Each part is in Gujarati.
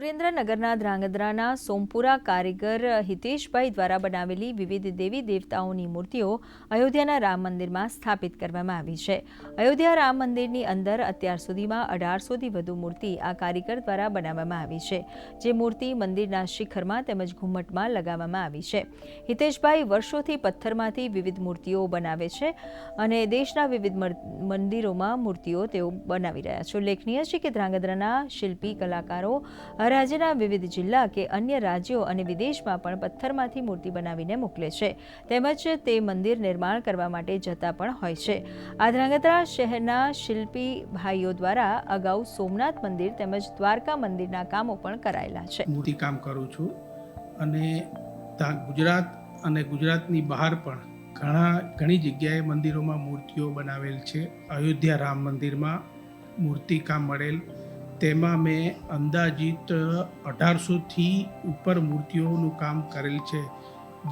સુરેન્દ્રનગરના ધ્રાંગધ્રાના સોમપુરા કારીગર હિતેશભાઈ દ્વારા બનાવેલી વિવિધ દેવી દેવતાઓની મૂર્તિઓ અયોધ્યાના રામ મંદિરમાં સ્થાપિત કરવામાં આવી છે. અયોધ્યા રામ મંદિરની અંદર અત્યાર સુધીમાં અઢારસોથી વધુ મૂર્તિ આ કારીગર દ્વારા બનાવવામાં આવી છે. જે મૂર્તિ મંદિરના શિખરમાં તેમજ ઘુમ્મટમાં લગાવવામાં આવી છે. હિતેશભાઈ વર્ષોથી પથ્થરમાંથી વિવિધ મૂર્તિઓ બનાવે છે અને દેશના વિવિધ મંદિરોમાં મૂર્તિઓ તેઓ બનાવી રહ્યા છે. ઉલ્લેખનીય છે કે ધ્રાંગધ્રાના શિલ્પી કલાકારો રાજ્યના વિવિધ જિલ્લા કે અન્ય રાજ્યો અને વિદેશમાં પણ પથ્થરમાંથી મૂર્તિ બનાવીને મોકલે છે. તેમજ તે મંદિર નિર્માણ કરવા માટે જતા પણ હોય છે. આ ધ્રાંગધ્રા શહેરના શિલ્પી ભાઈઓ દ્વારા અગાઉ સોમનાથ મંદિર તેમજ દ્વારકા મંદિરના કામો પણ કરાયેલા છે. મૂર્તિકામ કરું છું અને ગુજરાત અને ગુજરાતની બહાર પણ ઘણા, ઘણી જગ્યાએ મંદિરોમાં મૂર્તિઓ બનાવેલ છે. અયોધ્યા રામ મંદિરમાં મૂર્તિકામ મળેલ તેમાં મેં અંદાજિત અઢારસોથી ઉપર મૂર્તિઓનું કામ કરેલ છે,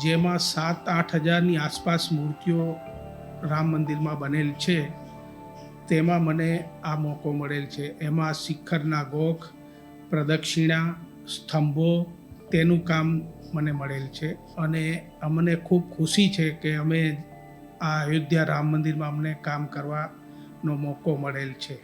જેમાં સાત આઠ હજારની આસપાસ મૂર્તિઓ રામ મંદિરમાં બનેલ છે. તેમાં મને આ મોકો મળેલ છે. એમાં શિખરના ગોખ, પ્રદક્ષિણા, સ્તંભો તેનું કામ મને મળેલ છે અને અમને ખૂબ ખુશી છે કે અમે આ અયોધ્યા રામ મંદિરમાં અમને કામ કરવાનો મોકો મળેલ છે.